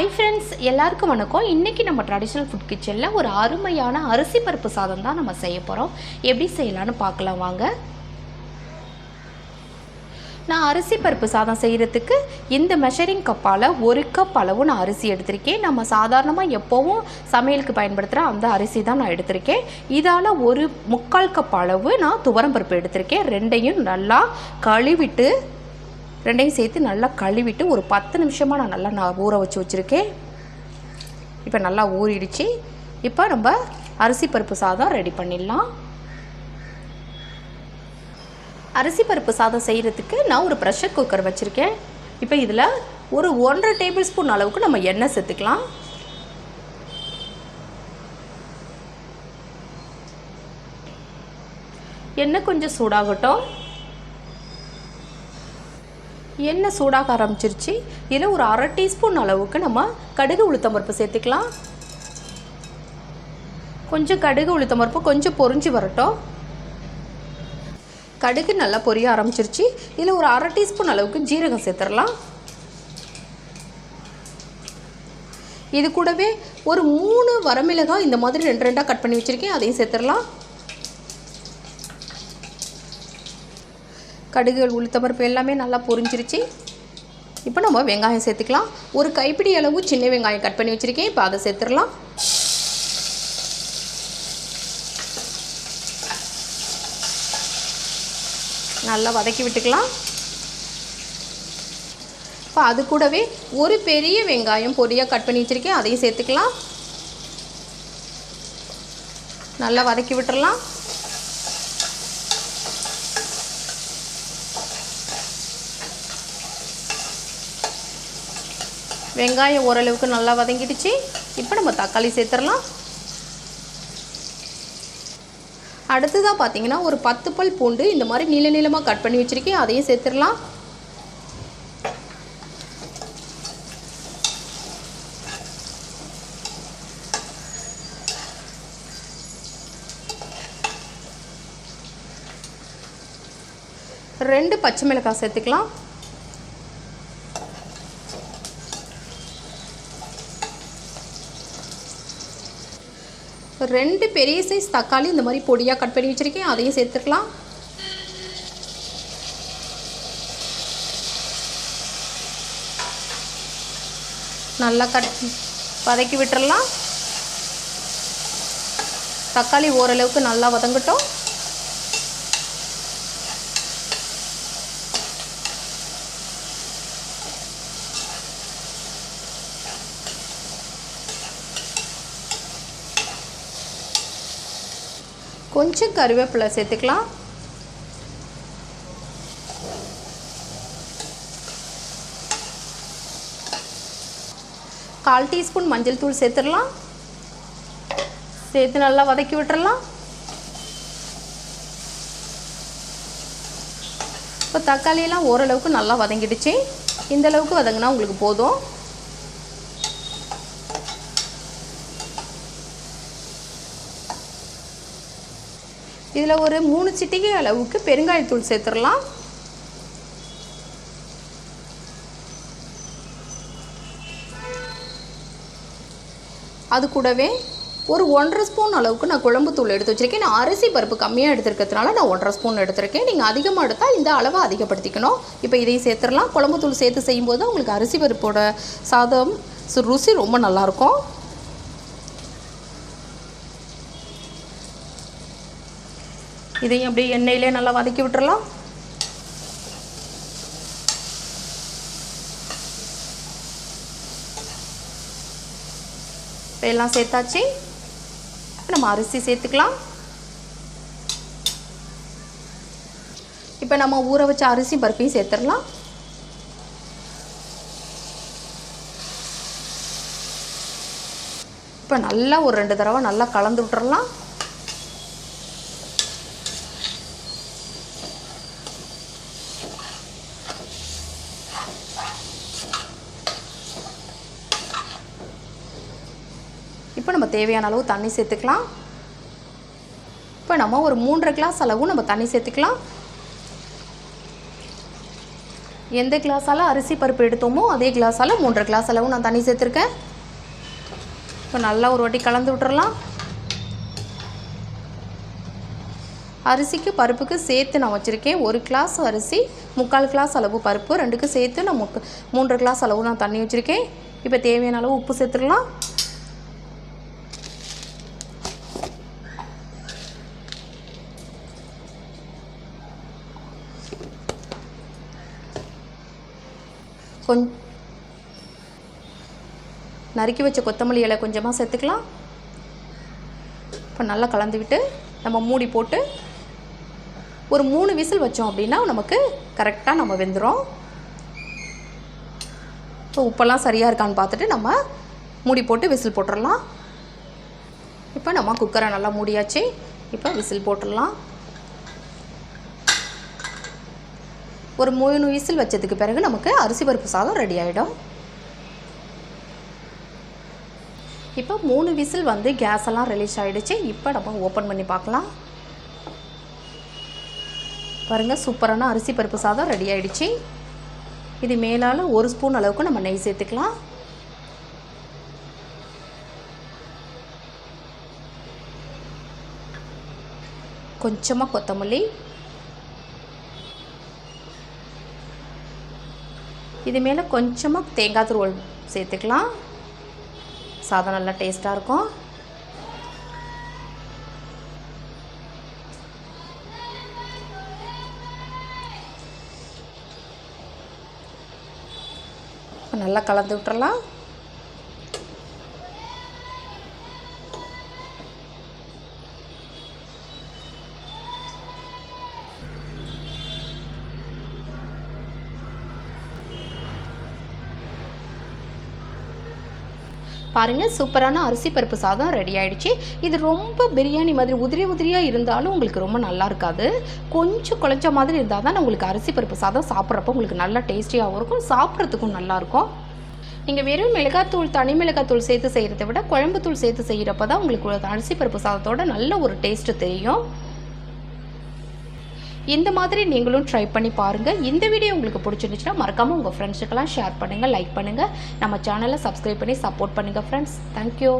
Hi friends எல்லாருக்கும் வணக்கம். இன்றைக்கி நம்ம ட்ரெடிஷ்னல் ஃபுட் கிச்சனில் ஒரு அருமையான அரிசி பருப்பு சாதம் தான் நம்ம செய்ய போகிறோம் எப்படி செய்யலான்னு பார்க்கலாம் வாங்க. நான் அரிசி பருப்பு சாதம் செய்கிறதுக்கு இந்த மெஷரிங் கப்பால் ஒரு கப் அளவு நான் அரிசி எடுத்திருக்கேன். நம்ம சாதாரணமாக எப்போவும் சமையலுக்கு பயன்படுத்துகிற அந்த அரிசி தான் நான் எடுத்திருக்கேன். இதால் ஒரு முக்கால் கப் அளவு நான் துவரம் பருப்பு எடுத்திருக்கேன். ரெண்டையும் நல்லா கழுவிட்டு ரெண்டையும் சேர்த்து நல்லா கழுவிட்டு ஒரு பத்து நிமிஷமாக நான் நல்லா நான் ஊற வச்சு வச்சுருக்கேன். இப்போ நல்லா ஊறிடுச்சு. இப்போ நம்ம அரிசி பருப்பு சாதம் ரெடி பண்ணிடலாம். அரிசி பருப்பு சாதம் செய்கிறதுக்கு நான் ஒரு ப்ரெஷர் குக்கர் வச்சுருக்கேன். இப்போ இதில் ஒரு ஒன்றரை டேபிள் ஸ்பூன் அளவுக்கு நம்ம எண்ணெய் சேர்த்துக்கலாம். எண்ணெய் கொஞ்சம் சூடாகட்டும். எண்ணெய் சூடாக ஆரம்பிச்சிருச்சு. இதில் ஒரு அரை டீஸ்பூன் அளவுக்கு நம்ம கடுகு உளுத்தம் பருப்பு சேர்த்துக்கலாம். கொஞ்சம் கடுகு உளுத்தம் பருப்பு கொஞ்சம் பொரிஞ்சு வரட்டும். கடுகு நல்லா பொரிய ஆரம்பிச்சிருச்சு. இதில் ஒரு அரை டீஸ்பூன் அளவுக்கு ஜீரகம் சேர்த்துடலாம். இது கூடவே ஒரு மூணு வரமிளகாய் இந்த மாதிரி ரெண்டு ரெண்டாக கட் பண்ணி வச்சுருக்கேன். அதையும் சேர்த்துடலாம். கடுகுகள் உளுத்தப்பருப்பு எல்லாமே நல்லா பொரிஞ்சிருச்சு. இப்போ நம்ம வெங்காயம் சேர்த்துக்கலாம். ஒரு கைப்பிடி அளவு சின்ன வெங்காயம் கட் பண்ணி வச்சுருக்கேன். இப்போ அதை சேர்த்துடலாம். நல்லா வதக்கி விட்டுக்கலாம். இப்போ அது கூடவே ஒரு பெரிய வெங்காயம் பொடியாக கட் பண்ணி வச்சுருக்கேன். அதையும் சேர்த்துக்கலாம். நல்லா வதக்கி விட்டுடலாம். வெங்காயம் ஓரளவுக்கு நல்லா வதங்கிடுச்சு. இப்போ நம்ம தக்காளி சேர்த்துடலாம். அடுத்ததாக பார்த்தீங்கன்னா ஒரு பத்து பல் பூண்டு இந்த மாதிரி நீள நீளமாக கட் பண்ணி வச்சுருக்கேன். அதையும் சேர்த்துடலாம். ரெண்டு பச்சை மிளகாய் சேர்த்துக்கலாம். ரெண்டு பெரிய சைஸ் தக்காளி இந்த மாதிரி பொடியாக கட் பண்ணி வச்சுருக்கேன். அதையும் சேர்த்துக்கலாம். நல்லா கட் வதக்கி விட்டுறலாம். தக்காளி ஓரளவுக்கு நல்லா வதங்கட்டும். கொஞ்சம் கருவேப்பிலை சேர்த்துக்கலாம். கால் டீஸ்பூன் மஞ்சள் தூள் சேர்த்துடலாம். சேர்த்து நல்லா வதக்கி விட்டுறலாம் இப்போ தக்காளியெல்லாம் ஓரளவுக்கு நல்லா வதங்கிடுச்சு. இந்த அளவுக்கு வதங்கினா உங்களுக்கு போதும். இதில் ஒரு மூணு சிட்டிகை அளவுக்கு பெருங்காயத்தூள் சேர்த்துடலாம். அது கூடவே ஒரு ஒன்றரை ஸ்பூன் அளவுக்கு நான் குழம்பு தூள் எடுத்து வச்சுருக்கேன். நான் அரிசி பருப்பு கம்மியாக எடுத்துருக்கிறதுனால நான் ஒன்றரை ஸ்பூன் எடுத்திருக்கேன். நீங்கள் அதிகமாக எடுத்தால் இந்த அளவை அதிகப்படுத்திக்கணும். இப்போ இதையும் சேர்த்துடலாம். குழம்பு தூள் சேர்த்து செய்யும்போது உங்களுக்கு அரிசி பருப்போட சாதம் சு- ருசி ரொம்ப நல்லாயிருக்கும் இதையும் அப்படியே எண்ணெயிலே நல்லா வதக்கி விட்டுறலாம். இப்போ எல்லாம் சேர்த்தாச்சு. நம்ம அரிசி சேர்த்துக்கலாம். இப்போ நம்ம ஊற வச்ச அரிசி பருப்பையும் சேர்த்துடலாம். இப்போ நல்லா ஒரு ரெண்டு தடவை நல்லா கலந்து விட்டுறலாம். இப்போ நம்ம தேவையான அளவு தண்ணி சேர்த்துக்கலாம். இப்போ நம்ம ஒரு மூன்றரை கிளாஸ் அளவு நம்ம தண்ணி சேர்த்துக்கலாம். எந்த கிளாஸால் அரிசி பருப்பு எடுத்தோமோ அதே கிளாஸால் மூன்றரை கிளாஸ் அளவு நான் தண்ணி சேர்த்துருக்கேன். இப்போ நல்லா ஒரு வாட்டி கலந்து விட்டுறலாம். அரிசிக்கு பருப்புக்கு சேர்த்து நான் வச்சுருக்கேன். ஒரு கிளாஸ் அரிசி முக்கால் கிளாஸ் அளவு பருப்பு ரெண்டுக்கு சேர்த்து நான் முக்கு மூன்றரை கிளாஸ் அளவு நான் தண்ணி வச்சுருக்கேன். இப்போ தேவையான அளவு உப்பு சேர்த்துடலாம். கொஞ் நறுக்கி வச்ச கொத்தமல்லி இலை கொஞ்சமாக சேர்த்துக்கலாம். இப்போ நல்லா கலந்துவிட்டு நம்ம மூடி போட்டு ஒரு மூணு விசில் வச்சோம் அப்படின்னா நமக்கு கரெக்டாக நம்ம வெந்துடும் இப்போ உப்பெல்லாம் சரியாக இருக்கான்னு பார்த்துட்டு நம்ம மூடி போட்டு விசில் போட்டுடலாம் இப்போ நம்ம குக்கரை நல்லா மூடியாச்சு. இப்போ விசில் போட்டுடலாம் ஒரு மூணு விசில் வச்சதுக்கு பிறகு நமக்கு அரிசி பருப்பு சாதம் ரெடி ஆகிடும் இப்போ மூணு விசில் வந்து கேஸ் எல்லாம் ரிலீஸ் ஆகிடுச்சு இப்போ நம்ம ஓப்பன் பண்ணி பார்க்கலாம். பாருங்கள் சூப்பரான அரிசி பருப்பு சாதம் ரெடி ஆகிடுச்சு இது மேலால் ஒரு ஸ்பூன் அளவுக்கு நம்ம நெய் சேர்த்துக்கலாம். கொஞ்சமாக கொத்தமல்லி இது மேலே கொஞ்சமாக தேங்காய் துருவல் சேர்த்துக்கலாம். சாதம் நல்லா டேஸ்ட்டாக இருக்கும். நல்லா கலந்து விட்டுறலாம். பாருங்கள் சூப்பரான அரிசி பருப்பு சாதம் ரெடி ஆகிடுச்சு இது ரொம்ப பிரியாணி மாதிரி உதிரி உதிரியாக இருந்தாலும் உங்களுக்கு ரொம்ப நல்லா இருக்காது. கொஞ்சம் குழஞ்ச மாதிரி இருந்தால் தான் உங்களுக்கு அரிசி பருப்பு சாதம் சாப்பிட்றப்போ உங்களுக்கு நல்லா டேஸ்டியாகவும் இருக்கும் சாப்பிட்றதுக்கும் நல்லாயிருக்கும் நீங்கள் வெறும் மிளகாத்தூள் தனி மிளகாத்தூள் சேர்த்து செய்கிறத விட குழம்புத்தூள் சேர்த்து செய்கிறப்ப தான் உங்களுக்கு அரிசி பருப்பு சாதத்தோட நல்ல ஒரு டேஸ்ட்டு தெரியும். இந்த மாதிரி நீங்களும் ட்ரை பண்ணி பாருங்கள் இந்த வீடியோ உங்களுக்கு பிடிச்சிருந்துச்சுன்னா மறக்காமல் உங்கள் ஃப்ரெண்ட்ஸுக்கெல்லாம் ஷேர் பண்ணுங்கள் லைக் பண்ணுங்கள் நம்ம சேனலை சப்ஸ்கிரைப் பண்ணி சப்போர்ட் பண்ணுங்கள் ஃப்ரெண்ட்ஸ் தேங்க்யூ